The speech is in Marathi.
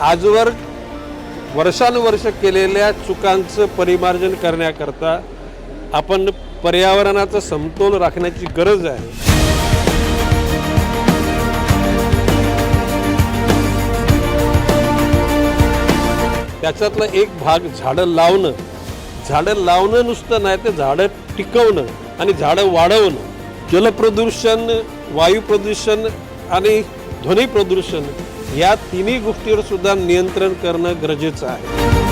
आजवर वर्षानुवर्ष केलेल्या चुकांचं परिमार्जन करण्याकरता आपण पर्यावरणाचा समतोल राखण्याची गरज आहे. त्याच्यातला एक भाग झाडं लावणं. झाडं लावणं नुसतं नाही तर झाडं टिकवणं आणि झाडं वाढवणं. जलप्रदूषण वायू प्रदूषण आणि ध्वनी प्रदूषण या तिन्ही गोष्टीवर सुद्धा नियंत्रण करणं गरजेचं आहे.